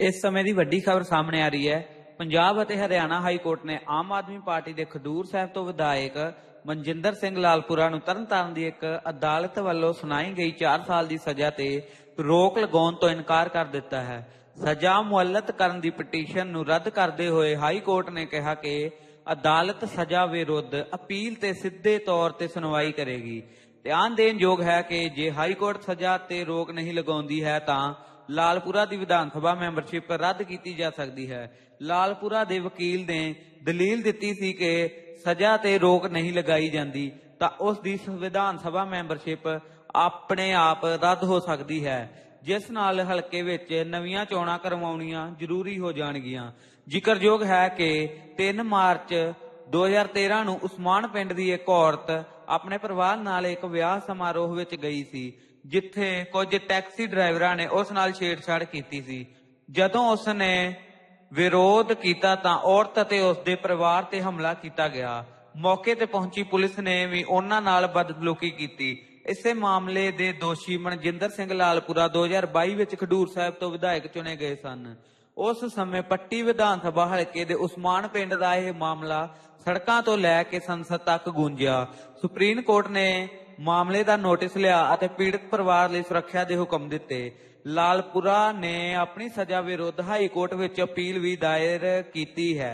ਇਸ ਸਮੇਂ ਦੀ ਵੱਡੀ ਖਬਰ ਸਾਹਮਣੇ ਆ ਰਹੀ ਹੈ। ਪੰਜਾਬ ਅਤੇ ਹਰਿਆਣਾ ਹਾਈ ਕੋਰਟ ਨੇ ਆਮ ਆਦਮੀ ਪਾਰਟੀ ਦੇ ਖਡੂਰ ਸਾਹਿਬ ਤੋਂ ਵਿਧਾਇਕ ਮਨਜਿੰਦਰ ਸਿੰਘ ਲਾਲਪੁਰਾ ਨੂੰ ਤਰਨਤਾਰਨ ਦੀ ਇੱਕ ਅਦਾਲਤ ਵੱਲੋਂ ਸੁਣਾਈ ਗਈ 4 ਸਾਲ ਦੀ ਸਜ਼ਾ ਤੇ ਰੋਕ ਲਗਾਉਣ ਤੋਂ ਇਨਕਾਰ ਕਰ ਦਿੱਤਾ ਹੈ। ਸਜ਼ਾ ਮੁਅੱਲਤ ਕਰਨ ਦੀ ਪਟੀਸ਼ਨ ਨੂੰ ਰੱਦ ਕਰਦੇ ਹੋਏ ਹਾਈ ਕੋਰਟ ਨੇ ਕਿਹਾ ਕਿ ਅਦਾਲਤ ਸਜ਼ਾ ਵਿਰੁੱਧ ਅਪੀਲ ਤੇ ਸਿੱਧੇ ਤੌਰ ਤੇ ਸੁਣਵਾਈ ਕਰੇਗੀ। ਧਿਆਨ ਦੇਣ ਯੋਗ ਹੈ ਕਿ ਜੇ ਹਾਈ ਕੋਰਟ ਸਜ਼ਾ ਤੇ ਰੋਕ ਨਹੀਂ ਲਗਾਉਂਦੀ ਹੈ ਤਾਂ ਲਾਲਪੁਰਾ ਦੀ ਵਿਧਾਨ ਸਭਾ ਮੈਂਬਰਸ਼ਿਪ ਰੱਦ ਕੀਤੀ ਜਾ ਸਕਦੀ ਹੈ। ਲਾਲਪੁਰਾ ਦੇ ਵਕੀਲ ਨੇ ਦਲੀਲ ਦਿੱਤੀ ਸੀ ਕਿ ਸਜ਼ਾ ਤੇ ਰੋਕ ਨਹੀਂ ਲਗਾਈ ਜਾਂਦੀ, ਤਾਂ ਉਸ ਦੀ ਸੰਵਿਧਾਨ ਸਭਾ ਮੈਂਬਰਸ਼ਿਪ ਆਪਣੇ ਆਪ ਰੱਦ ਹੋ ਸਕਦੀ ਹੈ, ਜਿਸ ਨਾਲ ਹਲਕੇ ਵਿੱਚ ਨਵੀਆਂ ਚੋਣਾਂ ਕਰਵਾਉਣੀਆਂ ਜ਼ਰੂਰੀ ਹੋ ਜਾਣਗੀਆਂ। ਜ਼ਿਕਰਯੋਗ ਹੈ ਕਿ 3 ਮਾਰਚ 2013 ਨੂੰ ਉਸਮਾਨ ਪਿੰਡ ਦੀ ਇੱਕ ਔਰਤ ਆਪਣੇ ਪਰਿਵਾਰ ਨਾਲ ਇੱਕ ਵਿਆਹ ਸਮਾਰੋਹ ਵਿੱਚ ਗਈ ਸੀ, ਜਿੱਥੇ ਕੁਝ ਟੈਕਸੀ ਡਰਾਈਵਰਾਂ ਨੇ ਉਸ ਨਾਲ ਛੇੜਛਾੜ ਕੀਤੀ ਸੀ। ਜਦੋਂ ਉਸ ਨੇ ਵਿਰੋਧ ਕੀਤਾ ਤਾਂ ਔਰਤ ਅਤੇ ਉਸ ਦੇ ਪਰਿਵਾਰ ਤੇ ਹਮਲਾ ਕੀਤਾ ਗਿਆ। ਮੌਕੇ ਤੇ ਪਹੁੰਚੀ ਪੁਲਿਸ ਨੇ ਵੀ ਉਹਨਾਂ ਨਾਲ ਬਦਸਲੂਕੀ ਕੀਤੀ। ਇਸੇ ਮਾਮਲੇ ਦੇ ਦੋਸ਼ੀ ਮਨਜਿੰਦਰ ਸਿੰਘ ਲਾਲਪੁਰਾ 2022 ਵਿੱਚ ਖਡੂਰ ਸਾਹਿਬ ਤੋਂ ਵਿਧਾਇਕ ਚੁਣੇ ਗਏ ਸਨ। ਉਸ ਸਮੇਂ ਪੱਟੀ ਵਿਧਾਨ ਸਭਾ ਹਲਕੇ ਦੇ ਉਸਮਾਨ ਪਿੰਡ ਦਾ ਇਹ ਮਾਮਲਾ ਸੜਕਾਂ ਤੋਂ ਲੈ ਕੇ ਸੰਸਦ ਤੱਕ ਗੂੰਜਿਆ। ਸੁਪਰੀਮ ਕੋਰਟ ਨੇ ਮਾਮਲੇ ਦਾ ਨੋਟਿਸ ਲਿਆ ਅਤੇ ਪੀੜਤ ਪਰਿਵਾਰ ਲਈ ਸੁਰੱਖਿਆ ਦੇ ਹੁਕਮ ਦਿੱਤੇ। ਲਾਲਪੁਰਾ ਨੇ ਆਪਣੀ ਸਜ਼ਾ ਵਿਰੁੱਧ ਹਾਈ ਕੋਰਟ ਵਿੱਚ ਅਪੀਲ ਵੀ ਦਾਇਰ ਕੀਤੀ ਹੈ।